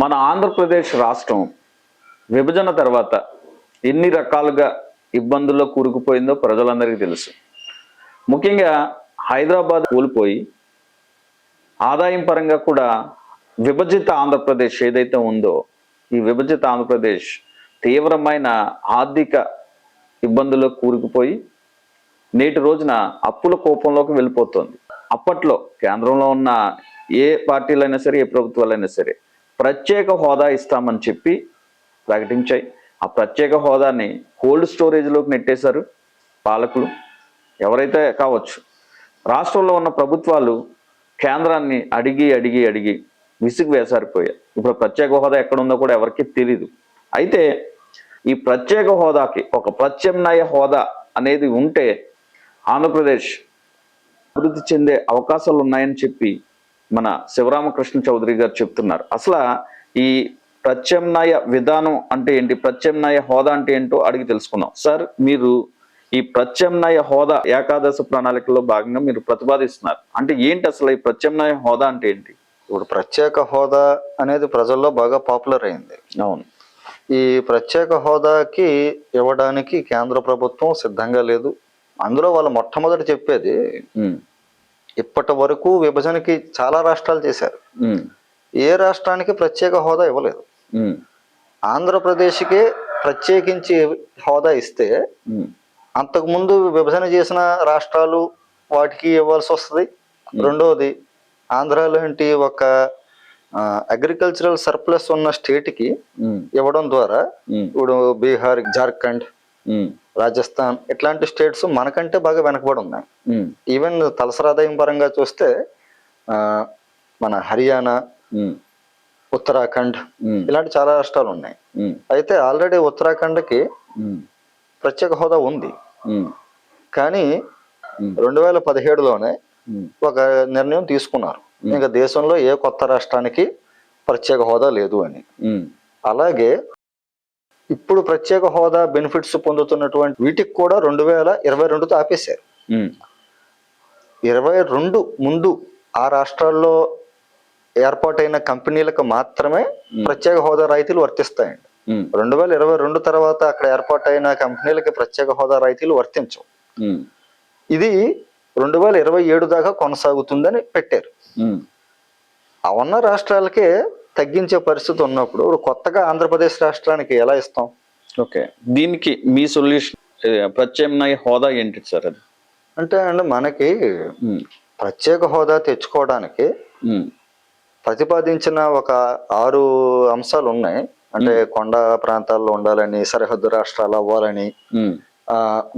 మన ఆంధ్రప్రదేశ్ రాష్ట్రం విభజన తర్వాత ఎన్ని రకాలుగా ఇబ్బందుల్లో కూరుకుపోయిందో ప్రజలందరికీ తెలుసు. ముఖ్యంగా హైదరాబాద్ కోల్పోయి ఆదాయం పరంగా కూడా విభజిత ఆంధ్రప్రదేశ్ ఏదైతే ఉందో ఈ విభజిత ఆంధ్రప్రదేశ్ తీవ్రమైన ఆర్థిక ఇబ్బందుల్లో కూరుకుపోయి నేటి రోజున అప్పుల కోపంలోకి వెళ్ళిపోతుంది. అప్పట్లో కేంద్రంలో ఉన్న ఏ పార్టీలైనా సరే ఏ ప్రభుత్వాలైనా సరే ప్రత్యేక హోదా ఇస్తామని చెప్పి ప్రకటించాయి. ఆ ప్రత్యేక హోదాని కోల్డ్ స్టోరేజ్లోకి నెట్టేశారు పాలకులు. ఎవరైతే కావచ్చు రాష్ట్రంలో ఉన్న ప్రభుత్వాలు కేంద్రాన్ని అడిగి అడిగి అడిగి విసుగు వేసారిపోయారు ఇప్పుడు ప్రత్యేక హోదా ఎక్కడ ఉందో కూడా ఎవరికి తెలియదు అయితే ఈ ప్రత్యేక హోదాకి ఒక ప్రత్యామ్నాయ హోదా అనేది ఉంటే ఆంధ్రప్రదేశ్ అభివృద్ధి చెందే అవకాశాలు ఉన్నాయని చెప్పి మన శివరామకృష్ణ చౌదరి గారు చెప్తున్నారు. అసలు ఈ ప్రత్యామ్నాయ విధానం అంటే ఏంటి? ప్రత్యామ్నాయ హోదా అంటే ఏంటో అడిగి తెలుసుకుందాం. సార్ మీరు ఈ ప్రత్యామ్నాయ హోదా ఏకాదశ ప్రణాళికలో భాగంగా మీరు ప్రతిపాదిస్తున్నారు. అంటే ఏంటి అసలు ఈ ప్రత్యామ్నాయ హోదా అంటే ఏంటి? ఇప్పుడు ప్రత్యేక హోదా అనేది ప్రజల్లో బాగా పాపులర్ అయింది. అవును. ఈ ప్రత్యేక హోదాకి ఇవ్వడానికి కేంద్ర ప్రభుత్వం సిద్ధంగా లేదు. అందులో వాళ్ళు మొట్టమొదటి చెప్పేది ఇప్పటి వరకు విభజనకి చాలా రాష్ట్రాలు చేశారు. ఏ రాష్ట్రానికి ప్రత్యేక హోదా ఇవ్వలేదు. ఆంధ్రప్రదేశ్కే ప్రత్యేకించి హోదా ఇస్తే అంతకుముందు విభజన చేసిన రాష్ట్రాలు వాటికి ఇవ్వాల్సి వస్తుంది. రెండవది ఆంధ్ర లాంటి ఒక అగ్రికల్చరల్ సర్ప్లస్ ఉన్న స్టేట్కి ఉమ్, ఇవ్వడం ద్వారా ఇప్పుడు బీహార్ జార్ఖండ్ రాజస్థాన్ ఇట్లాంటి స్టేట్స్ మనకంటే బాగా వెనకబడి ఉన్నాయి. ఈవెన్ తలసరాదాయం పరంగా చూస్తే మన హర్యానా ఉత్తరాఖండ్ ఇలాంటి చాలా రాష్ట్రాలు ఉన్నాయి. అయితే ఆల్రెడీ ఉత్తరాఖండ్కి ప్రత్యేక హోదా ఉంది. కానీ రెండు వేల పదిహేడులోనే ఒక నిర్ణయం తీసుకున్నారు. ఇంకా దేశంలో ఏ కొత్త రాష్ట్రానికి ప్రత్యేక హోదా లేదు అని. అలాగే ఇప్పుడు ప్రత్యేక హోదా బెనిఫిట్స్ పొందుతున్నటువంటి వీటికి కూడా రెండు వేల ఇరవై రెండుతో ఆపేశారు. ఇరవై రెండు ముందు ఆ రాష్ట్రాల్లో ఏర్పాటైన కంపెనీలకు మాత్రమే ప్రత్యేక హోదా రాయితీలు వర్తిస్తాయండి. రెండు వేల ఇరవై రెండు తర్వాత అక్కడ ఏర్పాటైన కంపెనీలకి ప్రత్యేక హోదా రాయితీలు వర్తించవు. ఇది రెండు వేల ఇరవై ఏడు దాకా కొనసాగుతుందని పెట్టారు. ఆ ఉన్న రాష్ట్రాలకే తగ్గించే పరిస్థితి ఉన్నప్పుడు కొత్తగా ఆంధ్రప్రదేశ్ రాష్ట్రానికి ఎలా ఇస్తాం? ఓకే. దీనికి మీ సొల్యూషన్ ప్రత్యామ్నాయ హోదా ఏంటి సార్ అది? అంటే అండి మనకి ప్రత్యేక హోదా తెచ్చుకోవడానికి ప్రతిపాదించిన ఒక ఆరు అంశాలు ఉన్నాయి. అంటే కొండ ప్రాంతాల్లో ఉండాలని సరిహద్దు రాష్ట్రాలు అవ్వాలని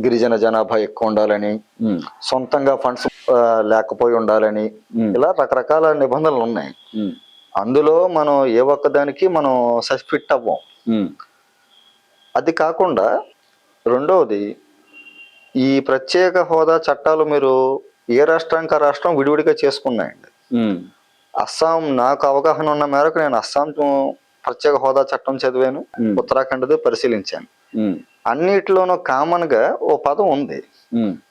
గిరిజన జనాభా ఎక్కువ ఉండాలని సొంతంగా ఫండ్స్ లేకపోయి ఉండాలని ఇలా రకరకాల నిబంధనలు ఉన్నాయి. అందులో మనం ఏ ఒక్కదానికి మనం సస్ఫిట్ అవ్వం. అది కాకుండా రెండవది ఈ ప్రత్యేక హోదా చట్టాలు మీరు ఏ రాష్ట్రానికి ఆ రాష్ట్రం విడివిడిగా చేసుకున్నాయండి. అస్సాం నాకు అవగాహన ఉన్న మేరకు నేను అస్సాం ప్రత్యేక హోదా చట్టం చదివాను ఉత్తరాఖండ్ది పరిశీలించాను. అన్నిటిలోనూ కామన్గా ఓ పదం ఉంది.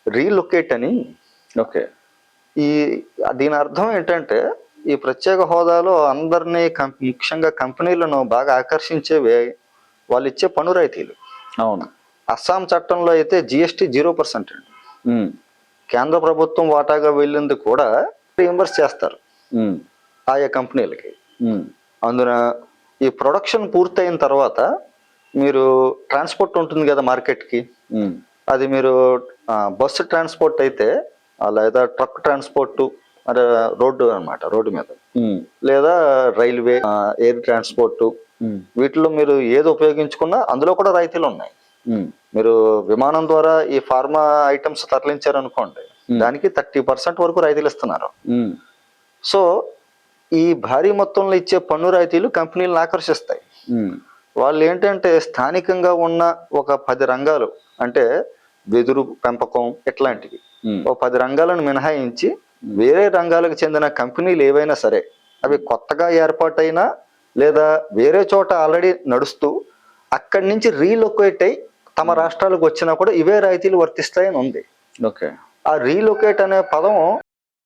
రీలొకేట్ అని. ఓకే. ఈ దీని అర్థం ఏంటంటే ఈ ప్రత్యేక హోదాలో అందరినీ ముఖ్యంగా కంపెనీలను బాగా ఆకర్షించేవి వాళ్ళు ఇచ్చే పన్ను రాయితీలు. అవును. అస్సాం చట్టంలో అయితే జిఎస్టీ జీరో పర్సెంట్ అండి. కేంద్ర ప్రభుత్వం వాటాగా వెళ్ళింది కూడా రీఎంబర్స్ చేస్తారు. ఆయా కంపెనీలకి. అందున ఈ ప్రొడక్షన్ పూర్తయిన తర్వాత మీరు ట్రాన్స్పోర్ట్ ఉంటుంది కదా మార్కెట్కి. అది మీరు బస్సు ట్రాన్స్పోర్ట్ అయితే లేదా ట్రక్ ట్రాన్స్పోర్ట్ అంటే రోడ్డు అన్నమాట రోడ్డు మీద. లేదా రైల్వే ఎయిర్ ట్రాన్స్పోర్ట్. వీటిలో మీరు ఏది ఉపయోగించుకున్నా అందులో కూడా రాయితీలు ఉన్నాయి మీరు విమానం ద్వారా ఈ ఫార్మా ఐటమ్స్ తరలించారనుకోండి. దానికి థర్టీ పర్సెంట్ వరకు రాయితీలు ఇస్తున్నారు. సో ఈ భారీ మొత్తంలో ఇచ్చే పన్ను రాయితీలు కంపెనీలను ఆకర్షిస్తాయి. వాళ్ళు ఏంటంటే స్థానికంగా ఉన్న ఒక పది రంగాలు అంటే వెదురు పెంపకం ఇట్లాంటివి. ఓ పది రంగాలను మినహాయించి వేరే రంగాలకు చెందిన కంపెనీలు ఏవైనా సరే అవి కొత్తగా ఏర్పాటైనా లేదా వేరే చోట ఆల్రెడీ నడుస్తూ అక్కడి నుంచి రీలొకేట్ అయి తమ రాష్ట్రాలకు వచ్చినా కూడా ఇవే రాయితీలు వర్తిస్తాయని ఉంది. ఓకే. ఆ రీలొకేట్ అనే పదం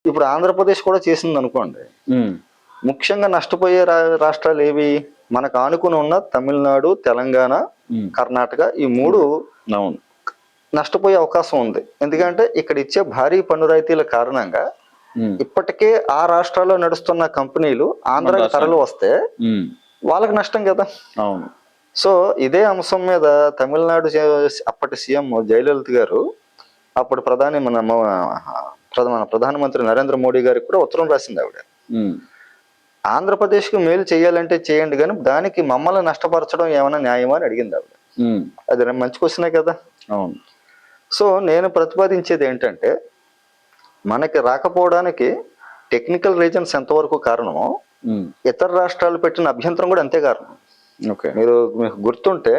ఇప్పుడు ఆంధ్రప్రదేశ్ కూడా చేసింది అనుకోండి. ఉమ్, ముఖ్యంగా నష్టపోయే రా- రాష్ట్రాలు ఏవి? మనకు ఆనుకుని ఉన్న తమిళనాడు తెలంగాణ ఉమ్. కర్ణాటక ఈ మూడు నష్టపోయే అవకాశం ఉంది. ఎందుకంటే ఇక్కడ ఇచ్చే భారీ పన్ను రాయితీల కారణంగా. ఇప్పటికే ఆ రాష్ట్రాల్లో నడుస్తున్న కంపెనీలు ఆంధ్రాకి రాష్ట్రానికి. తరలి వస్తే. వాళ్ళకి నష్టం కదా అవును సో ఇదే అంశం మీద తమిళనాడు అప్పటి సీఎం జయలలిత గారు అప్పుడు ప్రధాని మన మన ప్రధానమంత్రి నరేంద్ర మోడీ గారికి కూడా ఉత్తరం రాసింది ఆవిడ. ఆంధ్రప్రదేశ్కు మేలు చేయాలంటే చేయండి కానీ దానికి మమ్మల్ని నష్టపరచడం ఏమైనా న్యాయమా అని అడిగింది ఆవిడ. అది మంచి క్వశ్చనే కదా అవును సో నేను ప్రతిపాదించేది ఏంటంటే మనకి రాకపోవడానికి టెక్నికల్ రీజన్స్ ఎంతవరకు కారణమో. ఇతర రాష్ట్రాలు పెట్టిన అభ్యంతరం కూడా అంతే కారణం ఓకే మీరు మీకు గుర్తుంటే.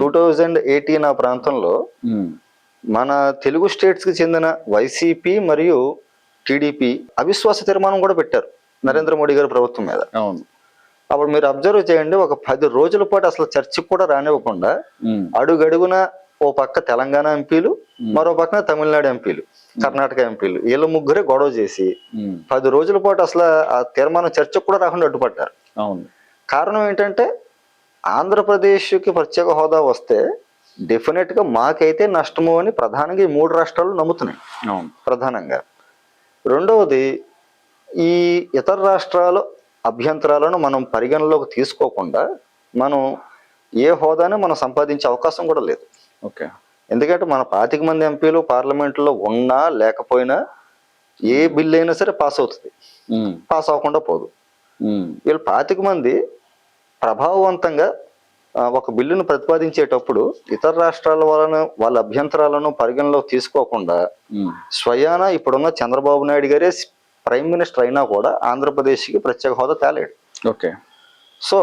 టూ థౌజండ్ ఎయిటీన్ ఆ ప్రాంతంలో. మన తెలుగు స్టేట్స్కి చెందిన వైసీపీ మరియు టీడీపీ అవిశ్వాస తీర్మానం కూడా పెట్టారు నరేంద్ర మోడీ గారి ప్రభుత్వం మీద అవును అప్పుడు మీరు అబ్జర్వ్ చేయండి ఒక పది రోజుల పాటు అసలు చర్చకు కూడా రానివ్వకుండా. అడుగడుగున ఓ పక్క తెలంగాణ ఎంపీలు మరో పక్కన తమిళనాడు ఎంపీలు కర్ణాటక ఎంపీలు. వీళ్ళ ముగ్గురే గొడవ చేసి. పది రోజుల పాటు అసలు ఆ తీర్మానం చర్చకు కూడా రాకుండా అడ్డుపడ్డారు. అవును. కారణం ఏంటంటే ఆంధ్రప్రదేశ్కి ప్రత్యేక హోదా వస్తే డెఫినెట్గా మాకైతే నష్టము అని ప్రధానంగా ఈ మూడు రాష్ట్రాలు నమ్ముతున్నాయి. అవును. ప్రధానంగా. రెండవది ఈ ఇతర రాష్ట్రాల అభ్యంతరాలను మనం పరిగణలోకి తీసుకోకుండా మనం ఏ హోదాని మనం సంపాదించే అవకాశం కూడా లేదు. ఓకే ఎందుకంటే మన పాతిక మంది ఎంపీలు పార్లమెంట్లో ఉన్నా లేకపోయినా ఏ బిల్ అయినా సరే పాస్ అవుతుంది. పాస్ అవ్వకుండా పోదు. వీళ్ళు పాతిక మంది ప్రభావవంతంగా ఒక బిల్లును ప్రతిపాదించేటప్పుడు ఇతర రాష్ట్రాల వలన వాళ్ళ అభ్యంతరాలను పరిగణలోకి తీసుకోకుండా. స్వయాన ఇప్పుడున్న చంద్రబాబు నాయుడు గారే ప్రైమ్ మినిస్టర్ అయినా కూడా ఆంధ్రప్రదేశ్కి ప్రత్యేక హోదా తేలేడు ఓకే సో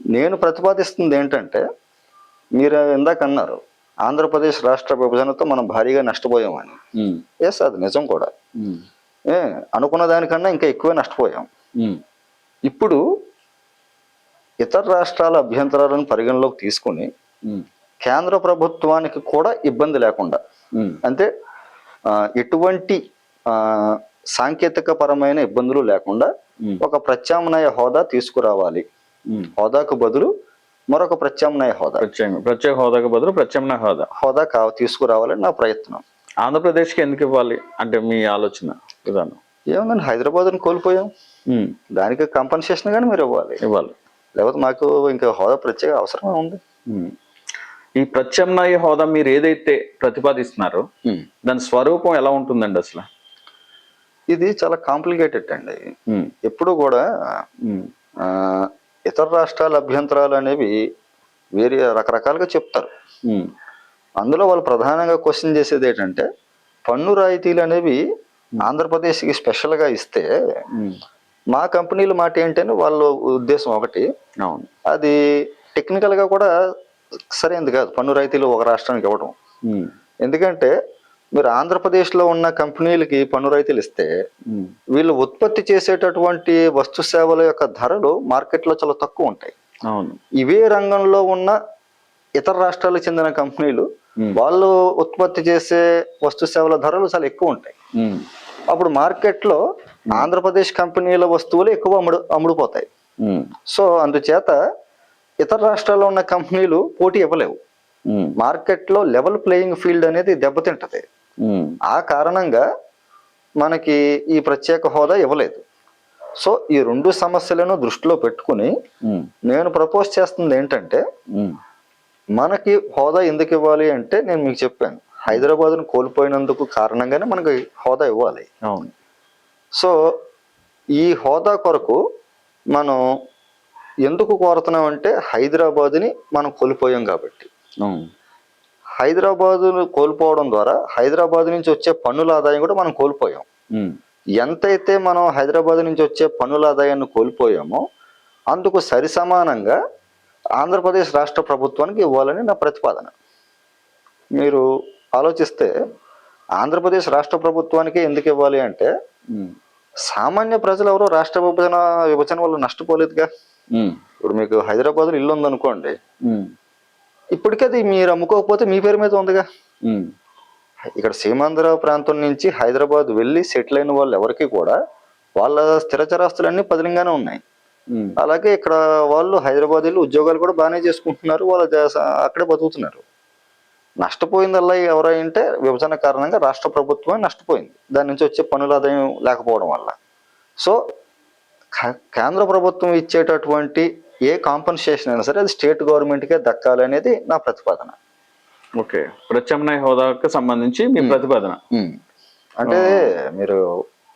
నేను ప్రతిపాదిస్తుంది ఏంటంటే మీరు ఇందాక అన్నారు ఆంధ్రప్రదేశ్ రాష్ట్ర విభజనతో మనం భారీగా నష్టపోయామని. ఎస్ అది నిజం కూడా. ఏ అనుకున్న దానికన్నా ఇంకా ఎక్కువే నష్టపోయాం. ఇప్పుడు ఇతర రాష్ట్రాల అభ్యంతరాలను పరిగణలోకి తీసుకుని. కేంద్ర ప్రభుత్వానికి కూడా ఇబ్బంది లేకుండా. అంటే ఎటువంటి సాంకేతిక పరమైన ఇబ్బందులు లేకుండా. ఒక ప్రత్యామ్నాయ హోదా తీసుకురావాలి. హోదాకు బదులు మరొక ప్రత్యామ్నాయ హోదా. ప్రత్యేక హోదాకు బదులు ప్రత్యామ్నాయ హోదా. హోదా కా తీసుకురావాలని నా ప్రయత్నం. ఆంధ్రప్రదేశ్కి ఎందుకు ఇవ్వాలి? అంటే మీ ఆలోచన విధానం. ఏముందండి హైదరాబాద్ని కోల్పోయాం. దానికి కంపన్సేషన్ కానీ మీరు ఇవ్వాలి. ఇవ్వాలి. లేకపోతే మాకు ఇంకా హోదా ప్రత్యేక అవసరమే ఉంది. ఈ ప్రత్యామ్నాయ హోదా మీరు ఏదైతే ప్రతిపాదిస్తున్నారో దాని స్వరూపం ఎలా ఉంటుందండి అసలు? ఇది చాలా కాంప్లికేటెడ్ అండి. ఎప్పుడు కూడా ఇతర రాష్ట్రాల అభ్యంతరాలు అనేవి వేరే రకరకాలుగా చెప్తారు. అందులో వాళ్ళు ప్రధానంగా క్వశ్చన్ చేసేది ఏంటంటే పన్ను రాయితీలు అనేవి ఆంధ్రప్రదేశ్కి స్పెషల్గా ఇస్తే. మా కంపెనీల మాట ఏంటని వాళ్ళ ఉద్దేశం ఒకటి అవును అది టెక్నికల్గా కూడా సరైనది కాదు పన్ను రాయితీలు ఒక రాష్ట్రానికి ఇవ్వడం. ఎందుకంటే మీరు ఆంధ్రప్రదేశ్లో ఉన్న కంపెనీలకి పన్ను రాయితీలు ఇస్తే. వీళ్ళు ఉత్పత్తి చేసేటటువంటి వస్తు సేవల యొక్క ధరలు మార్కెట్లో చాలా తక్కువ ఉంటాయి అవును ఇవే రంగంలో ఉన్న ఇతర రాష్ట్రాలకు చెందిన కంపెనీలు. వాళ్ళు ఉత్పత్తి చేసే వస్తు సేవల ధరలు చాలా ఎక్కువ ఉంటాయి. అప్పుడు మార్కెట్లో ఆంధ్రప్రదేశ్ కంపెనీల వస్తువులు ఎక్కువ అమ్ముడు అమ్ముడుపోతాయి. సో అందుచేత ఇతర రాష్ట్రాల్లో ఉన్న కంపెనీలు పోటీ ఇవ్వలేవు. మార్కెట్లో లెవెల్ ప్లేయింగ్ ఫీల్డ్ అనేది దెబ్బతింటది. ఆ కారణంగా మనకి ఈ ప్రత్యేక హోదా ఇవ్వలేదు. సో ఈ రెండు సమస్యలను దృష్టిలో పెట్టుకుని. నేను ప్రపోజ్ చేస్తుంది ఏంటంటే. మనకి హోదా ఎందుకు ఇవ్వాలి అంటే నేను మీకు చెప్పాను. హైదరాబాద్ను కోల్పోయినందుకు కారణంగానే మనకి హోదా ఇవ్వాలి. అవును. సో ఈ హోదా కొరకు మనం ఎందుకు కోరుతున్నాం అంటే హైదరాబాద్ని మనం కోల్పోయాం కాబట్టి. హైదరాబాదును కోల్పోవడం ద్వారా హైదరాబాద్ నుంచి వచ్చే పన్నుల ఆదాయం కూడా మనం కోల్పోయాం. ఎంతైతే మనం హైదరాబాద్ నుంచి వచ్చే పన్నుల ఆదాయాన్ని కోల్పోయామో అందుకు సరిసమానంగా ఆంధ్రప్రదేశ్ రాష్ట్ర ప్రభుత్వానికి ఇవ్వాలని నా ప్రతిపాదన మీరు ఆలోచిస్తే ఆంధ్రప్రదేశ్ రాష్ట్ర ప్రభుత్వానికి ఎందుకు ఇవ్వాలి అంటే. సామాన్య ప్రజలు ఎవరో రాష్ట్ర విభజన విభజన వల్ల నష్టపోలేదుగా. ఇప్పుడు మీకు హైదరాబాద్లో ఇల్లు ఉందనుకోండి ఉమ్. ఇప్పటికీ అది మీరు అమ్ముకోకపోతే మీ పేరు మీద ఉందిగా. ఇక్కడ సీమాంధ్ర ప్రాంతం నుంచి హైదరాబాద్ వెళ్ళి సెటిల్ అయిన వాళ్ళు ఎవరికి కూడా వాళ్ళ స్థిరచరాస్తులన్నీ పదిలంగానే ఉన్నాయి. అలాగే ఇక్కడ వాళ్ళు హైదరాబాద్ వెళ్ళి ఉద్యోగాలు కూడా బాగానే చేసుకుంటున్నారు వాళ్ళ అక్కడే బతుకుతున్నారు నష్టపోయిందల్లా ఎవరంటే విభజన కారణంగా రాష్ట్ర ప్రభుత్వమే నష్టపోయింది దాని నుంచి వచ్చే పనుల ఆదాయం లేకపోవడం వల్ల సో కేంద్ర ప్రభుత్వం ఇచ్చేటటువంటి ఏ కాంపన్సేషన్ అయినా సరే అది స్టేట్ గవర్నమెంట్కే దక్కాలి అనేది నా ప్రతిపాదన. ఓకే. ప్రత్యామ్నాయ హోదాకు సంబంధించి మీ ప్రతిపాదన. అంటే మీరు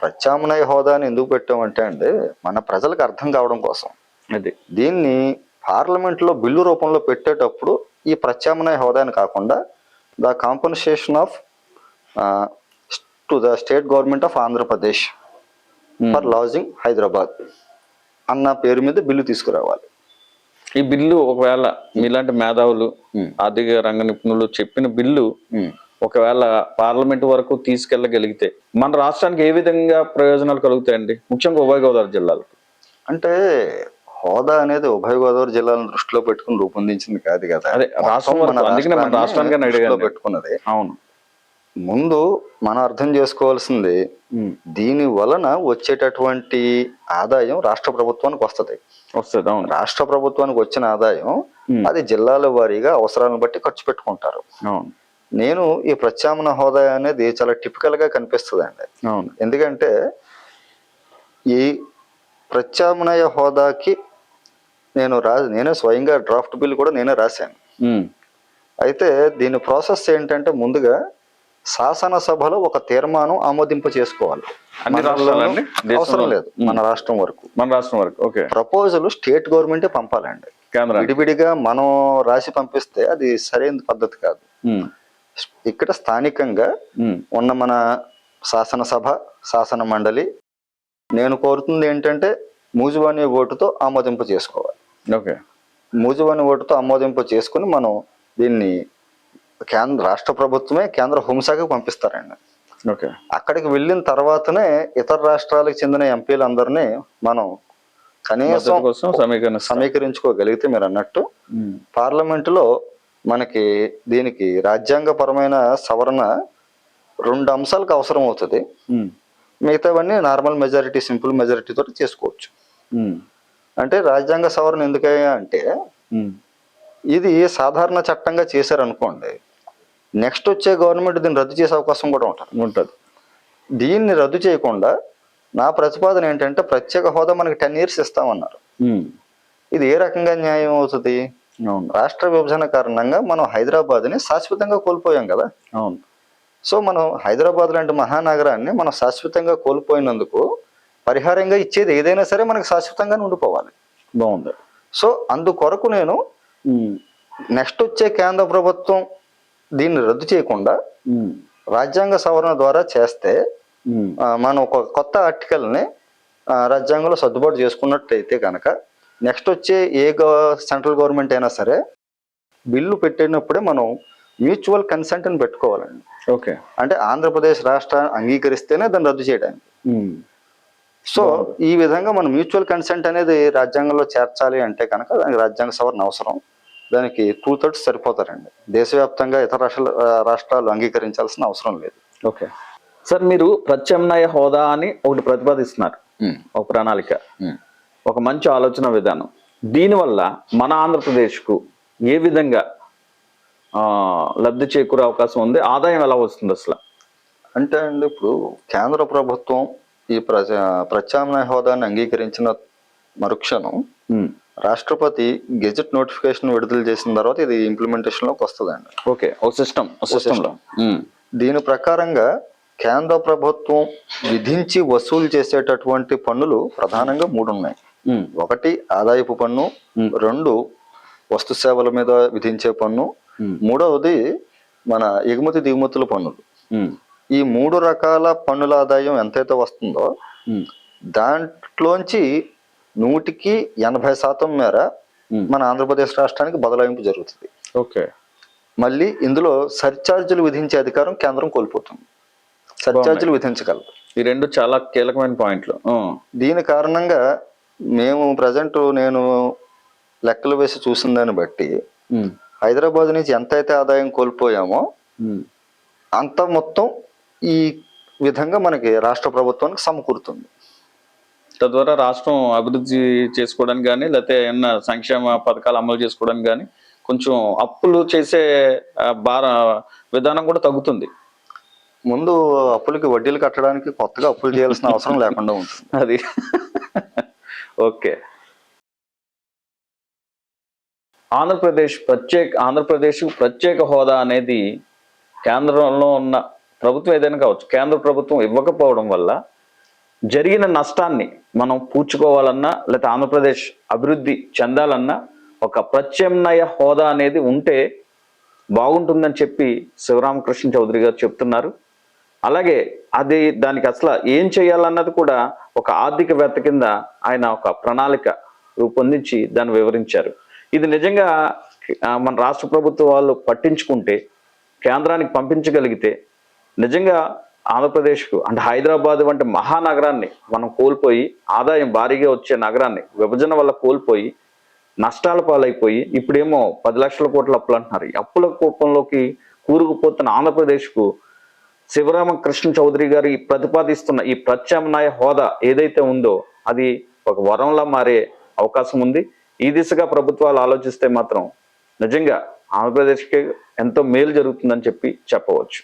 ప్రత్యామ్నాయ హోదాని ఎందుకు పెట్టామంటే అండి మన ప్రజలకు అర్థం కావడం కోసం. అది. దీన్ని పార్లమెంట్లో బిల్లు రూపంలో పెట్టేటప్పుడు ఈ ప్రత్యామ్నాయ హోదాని కాకుండా the compensation of to the state government of Andhra Pradesh for losing Hyderabad అన్న పేరు మీద బిల్లు తీసుకురావాలి. ఈ బిల్లు ఒకవేళ మీలాంటి మేధావులు ఉమ్. ఆర్థిక రంగ నిపుణులు చెప్పిన బిల్లు ఒకవేళ పార్లమెంట్ వరకు తీసుకెళ్ళగలిగితే మన రాష్ట్రానికి ఏ విధంగా ప్రయోజనాలు కలుగుతాయండి? ముఖ్యంగా ఉభయ గోదావరి జిల్లాలకు. అంటే హోదా అనేది ఉభయ గోదావరి జిల్లాలను దృష్టిలో పెట్టుకుని రూపొందించింది కాదు కదా. అదే, రాష్ట్రం. పెట్టుకున్నది. అవును. ముందు మనం అర్థం చేసుకోవాల్సింది. దీని వలన వచ్చేటటువంటి ఆదాయం రాష్ట్ర ప్రభుత్వానికి వస్తది. వస్తుంది అవును రాష్ట్ర ప్రభుత్వానికి వచ్చిన ఆదాయం. అది జిల్లాల వారీగా అవసరాలను బట్టి ఖర్చు పెట్టుకుంటారు. అవును. నేను ఈ ప్రత్యామ్నాయ హోదా అనేది చాలా టిపికల్గా కనిపిస్తుంది అండి అవును. ఎందుకంటే ఈ ప్రత్యామ్నాయ హోదాకి నేను రా నేనే స్వయంగా డ్రాఫ్ట్ బిల్ కూడా నేనే రాశాను. అయితే దీని ప్రాసెస్ ఏంటంటే ముందుగా శాసనసభలో ఒక తీర్మానం ఆమోదింప చేసుకోవాలి. అన్ని రాష్ట్రాలండి? అవసరం లేదు మన రాష్ట్రం వరకు. మన రాష్ట్రం వరకు ఓకే. ప్రపోజల్ స్టేట్ గవర్నమెంటే పంపాలండి. కేంద్ర విడివిడిగా మనం రాసి పంపిస్తే అది సరైన పద్ధతి కాదు. ఇక్కడ స్థానికంగా. ఉన్న మన శాసనసభ శాసన మండలి నేను కోరుతుంది ఏంటంటే మూజువాణి ఓటుతో ఆమోదింప చేసుకోవాలి. ఓకే. మూజువాణి ఓటుతో ఆమోదింప చేసుకుని మనం దీన్ని కేంద్ర రాష్ట్ర ప్రభుత్వమే కేంద్ర హోంశాఖకు పంపిస్తారండి ఓకే అక్కడికి వెళ్ళిన తర్వాతనే ఇతర రాష్ట్రాలకు చెందిన ఎంపీలందరినీ మనం కనీసం కోసం సమీకరణ సమీకరించుకోగలిగితే మీరు అన్నట్టు. పార్లమెంటులో మనకి దీనికి రాజ్యాంగపరమైన సవరణ రెండు అంశాలకు అవసరం అవుతుంది. మిగతావన్నీ నార్మల్ మెజారిటీ సింపుల్ మెజారిటీ తోటి చేసుకోవచ్చు. అంటే రాజ్యాంగ సవరణ ఎందుకయ్యా అంటే. ఇది సాధారణ చట్టంగా చేశారనుకోండి నెక్స్ట్ వచ్చే గవర్నమెంట్ దీన్ని రద్దు చేసే అవకాశం కూడా ఉంటుంది ఉంటది. దీన్ని రద్దు చేయకుండా నా ప్రతిపాదన ఏంటంటే ప్రత్యేక హోదా మనకి టెన్ ఇయర్స్ ఇస్తామన్నారు. ఇది ఏ రకంగా న్యాయం అవుతుంది? అవును. రాష్ట్ర విభజన కారణంగా మనం హైదరాబాద్ని శాశ్వతంగా కోల్పోయాం కదా? అవును. సో మనం హైదరాబాద్ లాంటి మహానగరాన్ని మనం శాశ్వతంగా కోల్పోయినందుకు పరిహారంగా ఇచ్చేది ఏదైనా సరే మనకు శాశ్వతంగానే ఉండిపోవాలి. బాగుంది. సో అందుకొరకు నేను. నెక్స్ట్ వచ్చే కేంద్ర ప్రభుత్వం దీన్ని రద్దు చేయకుండా. రాజ్యాంగ సవరణ ద్వారా చేస్తే మనం ఒక కొత్త ఆర్టికల్ని రాజ్యాంగంలో సర్దుబాటు చేసుకున్నట్టయితే కనుక నెక్స్ట్ వచ్చే ఏ గవ- సెంట్రల్ గవర్నమెంట్ అయినా సరే బిల్లు పెట్టినప్పుడే మనం మ్యూచువల్ కన్సెంట్ అని పెట్టుకోవాలండి. ఓకే. అంటే ఆంధ్రప్రదేశ్ రాష్ట్ర అంగీకరిస్తేనే దాన్ని రద్దు చేయడానికి. సో ఈ విధంగా మనం మ్యూచువల్ కన్సెంట్ అనేది రాజ్యాంగంలో చేర్చాలి అంటే కనుక దానికి రాజ్యాంగ సవరణ అవసరం. దానికి టూ థర్డ్స్ సరిపోతారండి. దేశవ్యాప్తంగా ఇతర రాష్ట్రాలు రాష్ట్రాలు అంగీకరించాల్సిన అవసరం లేదు. ఓకే. సార్ మీరు ప్రత్యామ్నాయ హోదా అని ఒకటి ప్రతిపాదిస్తున్నారు. ఒక ప్రణాళిక. ఒక మంచి ఆలోచన విధానం. దీనివల్ల మన ఆంధ్రప్రదేశ్కు ఏ విధంగా లబ్ధి చేకూరే అవకాశం ఉంది? ఆదాయం ఎలా వస్తుంది అసలు? అంటే అండి ఇప్పుడు కేంద్ర ప్రభుత్వం ఈ ప్రజ ప్రత్యామ్నాయ హోదాన్ని అంగీకరించిన మరుక్షణం. రాష్ట్రపతి గెజెట్ నోటిఫికేషన్ విడుదల చేసిన తర్వాత ఇది ఇంప్లిమెంటేషన్లోకి వస్తుందండి. ఓకే ఒక సిస్టమ్ సిస్టంలో దీని ప్రకారంగా కేంద్ర ప్రభుత్వం విధించి వసూలు చేసేటటువంటి పన్నులు ప్రధానంగా మూడు ఉన్నాయి. ఒకటి ఆదాయపు పన్ను. రెండు వస్తు సేవల మీద విధించే పన్ను. మూడవది మన ఎగుమతి దిగుమతుల పన్నులు. ఈ మూడు రకాల పన్నుల ఆదాయం ఎంతైతే వస్తుందో దాంట్లోంచి నూటికి ఎనభై శాతం మేర మన ఆంధ్రప్రదేశ్ రాష్ట్రానికి బదలాయింపు జరుగుతుంది. ఓకే. మళ్ళీ ఇందులో సర్ఛార్జీలు విధించే అధికారం కేంద్రం కోల్పోతుంది. సర్ఛార్జీలు విధించగలదు. ఈ రెండు చాలా కీలకమైన పాయింట్లు. దీని కారణంగా మేము ప్రజెంట్ నేను లెక్కలు వేసి చూసిన దాన్ని బట్టి. హైదరాబాద్ నుంచి ఎంతైతే ఆదాయం కోల్పోయామో. అంత మొత్తం ఈ విధంగా మనకి రాష్ట్ర ప్రభుత్వానికి సమకూరుతుంది. తద్వారా రాష్ట్రం అభివృద్ధి చేసుకోవడానికి కానీ లేకపోతే ఏమన్నా సంక్షేమ పథకాలు అమలు చేసుకోవడానికి కానీ కొంచెం అప్పులు చేసే భార విధానం కూడా తగ్గుతుంది. ముందు అప్పులకి వడ్డీలు కట్టడానికి కొత్తగా అప్పులు చేయాల్సిన అవసరం లేకుండా ఉంటుంది. అది. ఓకే. ఆంధ్రప్రదేశ్ ప్రత్యేక ఆంధ్రప్రదేశ్ ప్రత్యేక హోదా అనేది కేంద్రంలో ఉన్న ప్రభుత్వం ఏదైనా కావచ్చు కేంద్ర ప్రభుత్వం ఇవ్వకపోవడం వల్ల జరిగిన నష్టాన్ని మనం పూడ్చుకోవాలన్నా లేకపోతే ఆంధ్రప్రదేశ్ అభివృద్ధి చెందాలన్నా ఒక ప్రత్యామ్నాయ హోదా అనేది ఉంటే బాగుంటుందని చెప్పి శివరామకృష్ణ చౌదరి గారు చెప్తున్నారు. అలాగే అది దానికి అసలు ఏం చేయాలన్నది కూడా ఒక ఆర్థికవేత్త కింద ఆయన ఒక ప్రణాళిక రూపొందించి దాన్ని వివరించారు. ఇది నిజంగా మన రాష్ట్ర ప్రభుత్వం వాళ్ళు పట్టించుకుంటే కేంద్రానికి పంపించగలిగితే నిజంగా ఆంధ్రప్రదేశ్కు అంటే హైదరాబాద్ వంటి మహానగరాన్ని మనం కోల్పోయి ఆదాయం భారీగా వచ్చే నగరాన్ని విభజన వల్ల కోల్పోయి నష్టాల పాలైపోయి ఇప్పుడేమో పది లక్షల కోట్ల అప్పులు అంటున్నారు. అప్పుల కూపంలోకి కూరుకుపోతున్న ఆంధ్రప్రదేశ్కు శివరామకృష్ణ చౌదరి గారు ప్రతిపాదిస్తున్న ఈ ప్రత్యామ్నాయ హోదా ఏదైతే ఉందో అది ఒక వరంలా మారే అవకాశం ఉంది. ఈ దిశగా ప్రభుత్వాలు ఆలోచిస్తే మాత్రం నిజంగా ఆంధ్రప్రదేశ్కి ఎంతో మేలు జరుగుతుందని చెప్పి చెప్పవచ్చు.